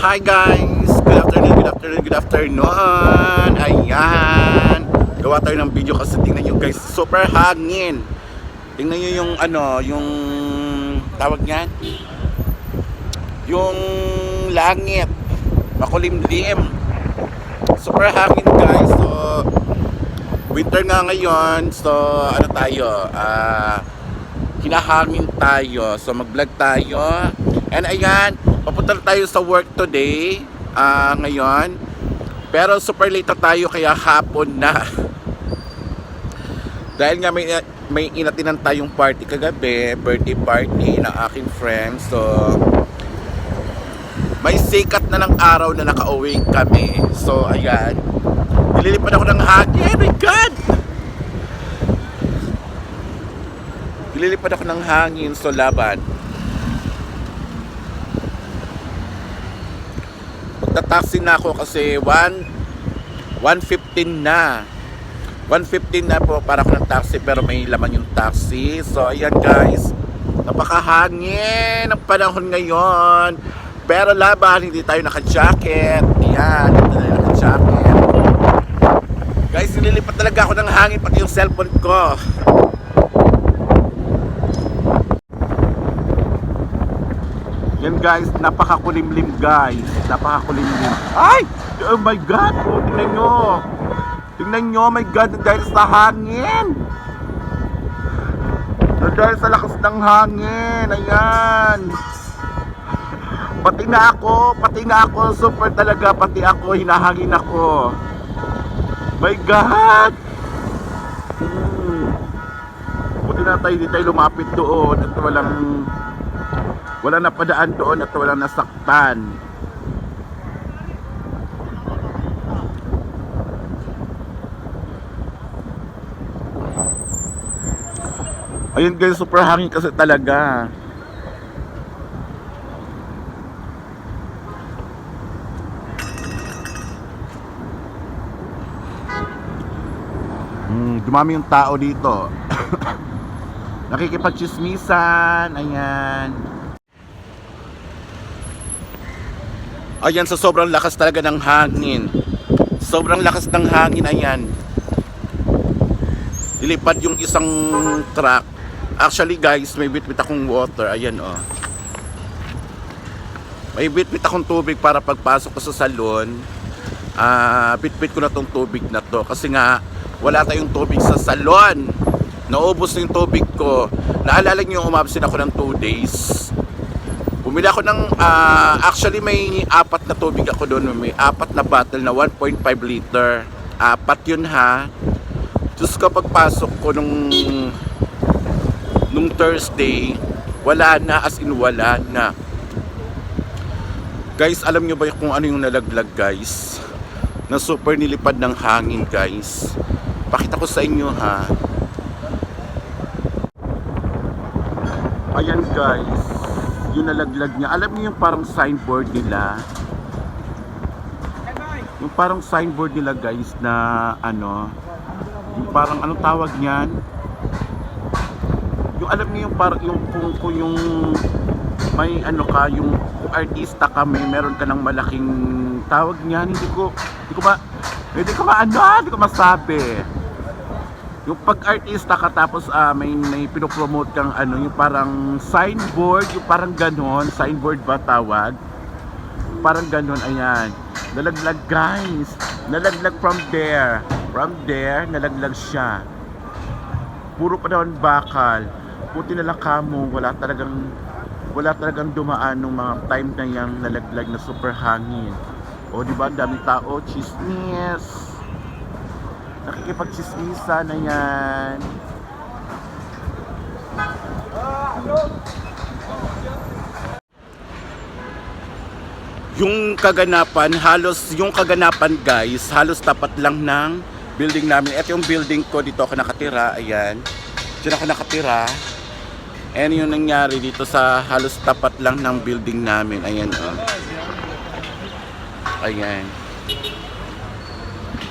Hi guys! Good afternoon, good afternoon, good afternoon! Ayan! Gawa tayo ng video kasi tingnan nyo guys, super hangin! Tingnan nyo yung ano, yung tawag niyan? Yung langit. Makulimlim. Super hangin guys. So, winter nga ngayon. So, ano tayo? Ah, hinahangin tayo. So, mag-vlog tayo. And ayan, papunta tayo sa work today. Ah, ngayon. Pero super late tayo kaya hapon na. Dahil nga may may inatinan tayong party kagabi, birthday party ng aking friend. So, may sikat na ng araw na nakauwi kami. So, ayan. Nililipad ako ng hangin. Oh my God! Nililipad ako ng hangin. So, laban. Magta-taxi na ako kasi 1 1.15 na. 1.15 na po para ako ng taxi pero may laman yung taxi. So, ayan guys. Napakahangin ang panahon ngayon. Pero laban, hindi tayo naka-jacket. Ayan, hindi tayo naka-jacket. Guys, nililipat talaga ako ng hangin pati yung cellphone ko. Yan guys, napakakulimlim guys. Napakakulimlim. Ay! Oh my God! Oh, tingnan nyo. Tingnan nyo, oh my God, dahil sa hangin. Dahil sa lakas ng hangin. Ayan. Pati na ako, pati na ako, super talaga, pati ako, hinahangin ako. My God! Hmm. Buti na tayo, hindi tayo lumapit doon at walang wala na padaan doon at walang nasaktan. Ayun guys, super hangin kasi talaga. Hmm, dumami yung tao dito. Nakikipagchismisan, ayan. Ayan, sa sobrang lakas talaga ng hangin. Sobrang lakas ng hangin, ayan. Dilipad yung isang truck. Actually guys, may bitbit akong water. Ayan oh. May bitbit akong tubig para pagpasok ko sa salon. Ah, bitbit ko na tong tubig na to. Kasi nga, wala tayong tubig sa salon. Naubos na yung tubig ko. Naalala niyo umabsent ako ng 2 days. Bumili ako ng, ah, actually may apat na tubig ako doon. May apat na bottle na 1.5 liter. Apat yun ha. Diyos ko pagpasok ko nung, nung Thursday, wala na as in wala na. Guys, alam nyo ba kung ano yung nalaglag guys? Na super nilipad ng hangin guys. Pakita ko sa inyo ha. Ayan guys, yung nalaglag niya. Alam niyo yung parang signboard nila? Yung parang signboard nila guys na ano, yung parang anong tawag niyan? Yung alam niyo yung parang yung kung, kung yung may ano ka, yung kung artista ka may meron ka ng malaking tawag niyan, hindi ko hindi ko ma hindi ko maano, hindi ko masabi. Yung pag-artista ka tapos ah, may may pinopromote kang ano, yung parang signboard, yung parang ganon, signboard ba tawag? Parang ganon, ayan. Nalaglag guys. Nalaglag from there. From there, nalaglag siya. Puro pa naman bakal. Puti na lang kamo, wala talagang wala talagang dumaan nung mga time na yang nalaglag na super hangin. O di ba, daming tao, chismis. Nakikipagchismisa na yan. Yung kaganapan, halos yung kaganapan guys, halos tapat lang ng building namin. Ito yung building ko, dito ako nakatira, ayan. Diyan ako nakatira. And yung nangyari dito sa halos tapat lang ng building namin, ayan oh. Ayan.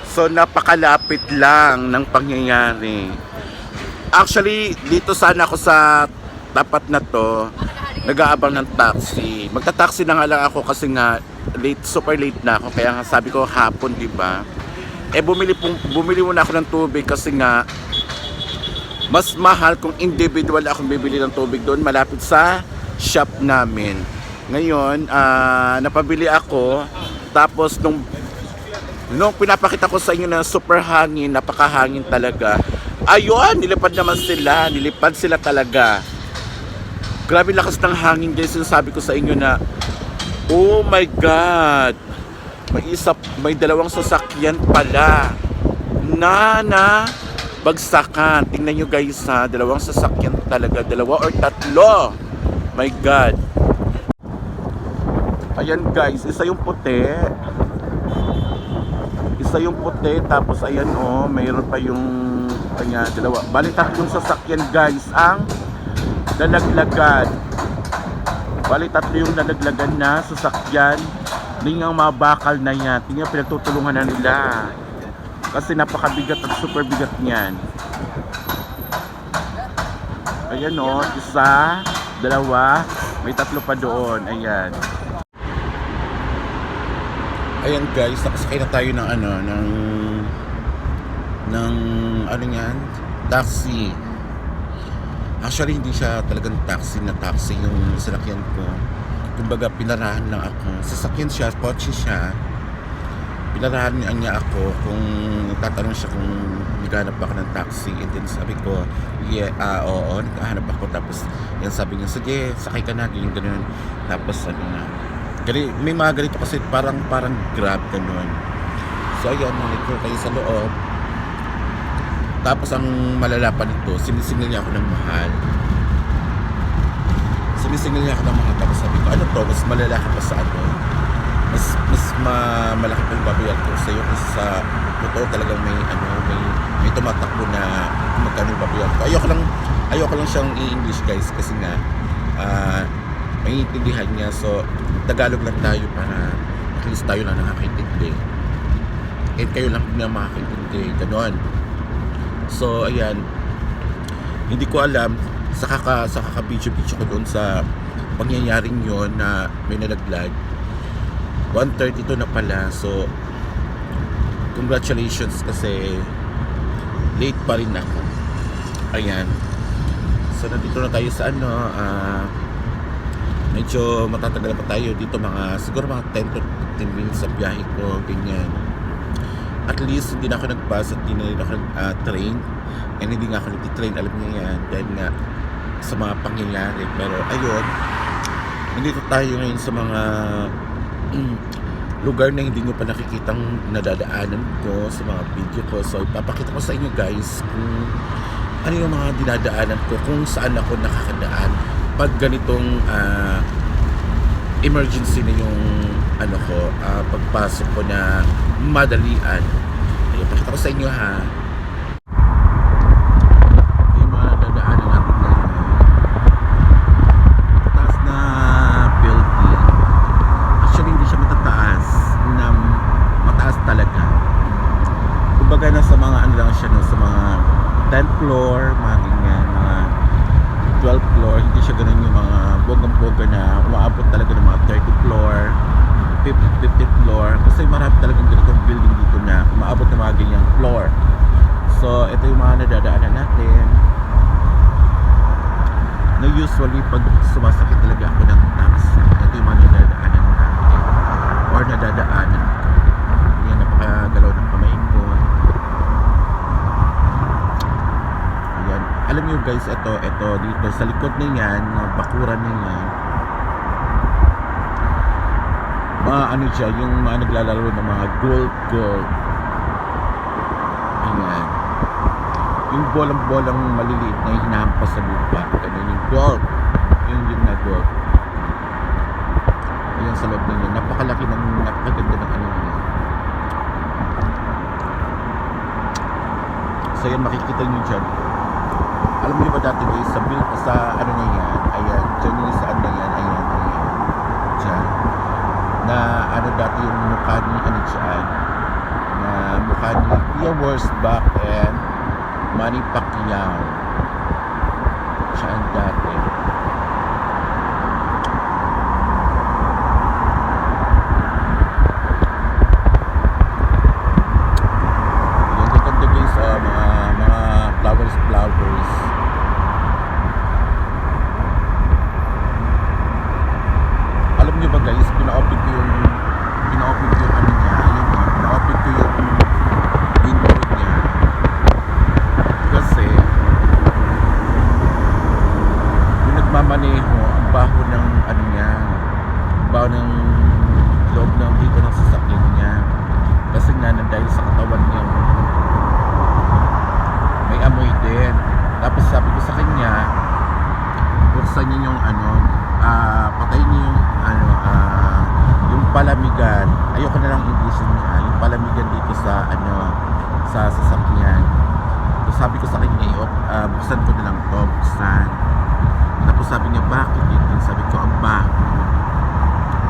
So napakalapit lang ng pangyayari. Actually, dito sana ako sa tapat na to. nag-aabang ng taxi. Magta-taxi na nga lang ako kasi nga late, super late na ako. Kaya nga sabi ko hapon, di ba? Eh bumili, pong, bumili muna ako ng tubig kasi nga mas mahal kung individual akong bibili ng tubig doon malapit sa shop namin. Ngayon, ah, napabili ako tapos nung nung pinapakita ko sa inyo na super hangin, napakahangin talaga. Ayun, nilipad naman sila, nilipad sila talaga. Grabe lakas ng hangin guys, yung sabi ko sa inyo na Oh my God! May isa, may dalawang sasakyan pala na na bagsakan. Tingnan nyo guys ha, dalawang sasakyan talaga, dalawa or tatlo. My God. Ayan guys, isa yung puti. Isa yung puti, tapos ayan oh, mayroon pa yung kanya dalawa. Bali tatlong sasakyan guys ang lalaglagan. Bali tatlo yung lalaglagan na sasakyan. Nga mga bakal na yan. Tingnan pinagtutulungan na nila. Kasi napakabigat at super bigat niyan. Ayan o, isa, dalawa, may tatlo pa doon. Ayan. Ayan guys, nakasakay na tayo ng ano, ng ng ano yan, taxi. Actually, hindi siya talagang taxi na taxi yung sinakyan ko. Kumbaga, pinarahan lang ako. Sasakyan siya, kotse siya. Pinarahan niya, ako kung tatanong siya kung naghanap ako ng taxi. And then sabi ko, yeah, ah, oo, naghahanap ako. Tapos, yan sabi niya, sige, sakay ka na, ganyan, ganyan. Tapos, ano na, gali, may mga ganito kasi parang, parang grab, ganun. So, ayan, nandito kayo sa loob. Tapos ang malala pa nito, sinisingil niya ako ng mahal. Sinisingil niya ako ng mahal. Tapos sabi ko, ano to? Mas malala ka pa sa ano? Mas, mas ma, malaki pa yung babayad ko sa iyo kasi sa totoo talagang may ano, may, may tumatakbo na magkano yung babayad ko. Ayoko lang, ayoko lang siyang i-English guys kasi nga, ah, may intindihan niya. So, Tagalog lang tayo para at least tayo lang nakakaintindi. And kayo lang na makakaintindi. Ganon. So, ayan. Hindi ko alam sa kaka sa kaka-video-video ko doon sa pangyayaring yon na may nalaglag. 132 na pala. So, congratulations kasi late pa rin ako. Ayan. So, nandito na tayo sa ano, ah, medyo matatagal pa tayo dito mga, siguro mga 10 to 15 minutes sa biyahe ko, ganyan. At least hindi na ako nag-bus at hindi na ako nag-train and hindi nga ako nag-train alam niya yan dahil nga sa mga pangyayari. Pero ayun nandito tayo ngayon sa mga mm, lugar na hindi nyo pa nakikitang nadadaanan ko sa mga video ko. So ipapakita ko sa inyo guys kung ano yung mga dinadaanan ko kung saan ako nakakadaan pag ganitong ah, emergency na yung ano ko, ah, pagpasok ko na madalian. Ayun, pakita ko sa inyo ha. Yung mga dadaanan natin ngayon. Taas na building. Actually, hindi siya matataas. Na mataas talaga. Kumbaga na sa mga ano lang siya, no, sa mga 10th floor, mga ganyan, mga 12th floor, hindi siya ganun yung mga bonggang-bongga na umaabot talaga ng mga 30th floor, 50th, 50th floor. Kasi marami talagang ganitong building dito na umaabot ng mga ganyang floor. So, ito yung mga nadadaanan natin. Na usually, pag sumasakit talaga ako ng taxi, ito yung mga nadadaanan natin. Or nadadaanan. Yan, napakagalaw ng kamay ko. Ayan. Alam niyo guys, ito, ito dito sa likod na yan, bakuran na yan. Mga ano siya, yung mga naglalaro ng mga gold gold. Ayan. Yung bolang-bolang maliliit na hinahampas sa lupa. Ganun yung gold. Yung yun na gold. Ayan sa loob yun. Napakalaki ng, napakaganda ng ano yun. So yan makikita nyo dyan. Alam niyo ba dati guys, sa sa your worst back and Manny Pacquiao. Siya ang dati. Yung tutugtugin sa mga mga flowers flowers. Alam nyo ba guys pinaopen ko yung pina-open Ayoko na lang English niya, yung palamigan dito sa ano, sa sasakyan. So sabi ko sa kanya, uh, buksan ko na lang to, buksan. Tapos sabi niya, bakit yun? Sabi ko, ang baho.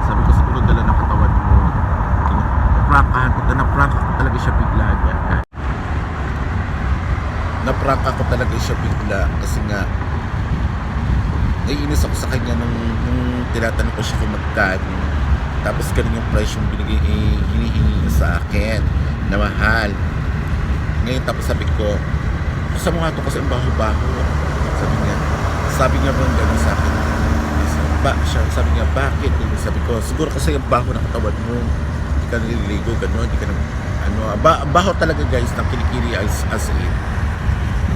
Sabi ko, siguro dala ng katawan mo. Naprangkahan ko, naprangka ko talaga siya bigla. Naprangka ko talaga siya bigla kasi nga naiinis ako sa kanya nung, nung tinatanong ko siya kung magkano. Tapos ganun yung price yung binigay, eh, hinihingi niya sa akin na mahal. Ngayon tapos sabi ko, sa mga to kasi ang baho-baho. Sabi niya, sabi niya bang gano'n sa akin. Ba, siya, sabi niya, bakit? Sabi ko, siguro kasi ang baho ng katawan mo. Hindi ka naliligo, gano'n, hindi ka na, ano, ba, ang baho talaga guys ng kilikili as, as in.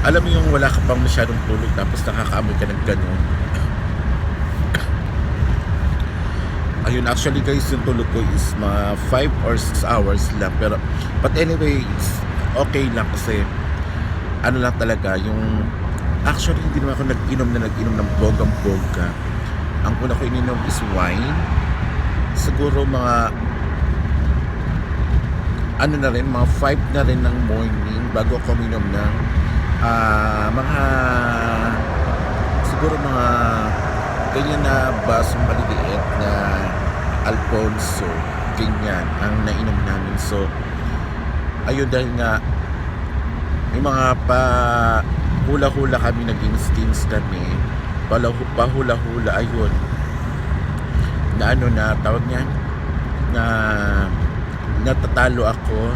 Alam mo yung wala ka pang masyadong tulog tapos nakakaamoy ka ng gano'n. Ayun, actually guys, yung tulog ko is mga 5 or 6 hours lang. Pero, but anyway, it's okay lang kasi ano lang talaga, yung actually hindi naman ako nag-inom na nag-inom ng bogang-boga. Ang una ko ininom is wine. Siguro mga ano na rin, mga 5 na rin ng morning bago ako uminom ng ah, mga siguro mga ganyan na basong maliliit na Alfonso ganyan ang nainom namin. So ayun dahil nga may mga pa hula-hula kami naging skins kami. Pahula-hula ayun. Na ano na tawag niyan? Na natatalo ako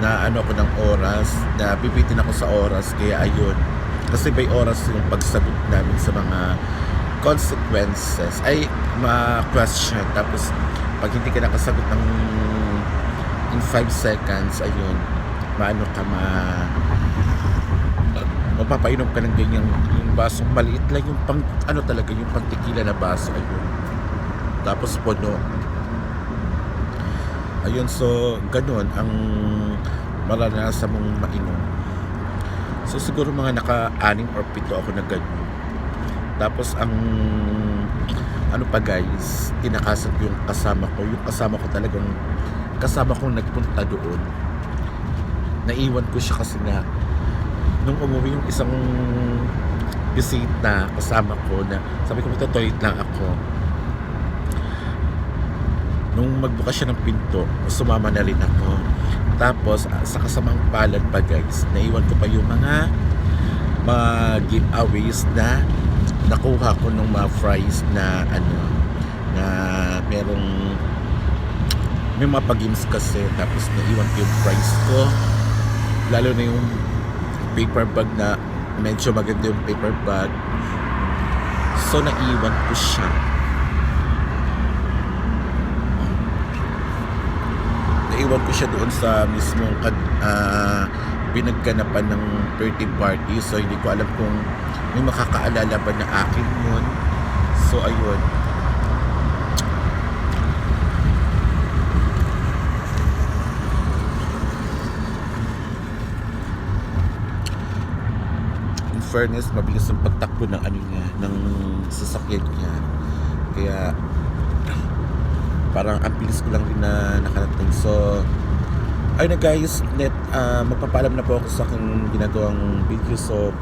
na ano ako ng oras na bibitin ako sa oras kaya ayun. Kasi may oras yung pagsagot namin sa mga consequences ay ma question tapos pag hindi ka nakasagot ng in 5 seconds ayun maano ka ma mapapainom ka ng ganyang yung basong maliit lang yung pang ano talaga yung pangtikila na baso ayun. Tapos puno. Ayun so ganun ang maranasan mong mainom. So siguro mga naka-anim or pito ako na ganun tapos ang ano pa guys tinakasan ko yung kasama ko. Yung kasama ko talagang kasama kong nagpunta doon. Naiwan ko siya kasi nga nung umuwi yung isang bisita kasama ko na sabi ko magto-toilet lang ako. Nung magbukas siya ng pinto sumama na rin ako. Tapos ah, sa kasamang palad pa guys naiwan ko pa yung mga mga giveaways na nakuha ko nung mga fries na ano na merong may mga pag-games kasi tapos naiwan ko yung fries ko. Lalo na yung paper bag na medyo maganda yung paper bag. So naiwan ko siya. Naiwan ko siya doon sa mismong ah, pinagkanapan ng birthday party. So hindi ko alam kung may makakaalala ba na akin yun? So ayun. In fairness mabilis ang pagtakbo ng ano niya ng sasakyan niya. Kaya parang ang bilis ko lang rin na nakarating. So ayun na guys net ah, magpapaalam na po ako sa aking ginagawang video. So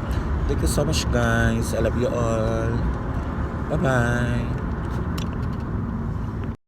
thank you so much guys. I love you all. Bye bye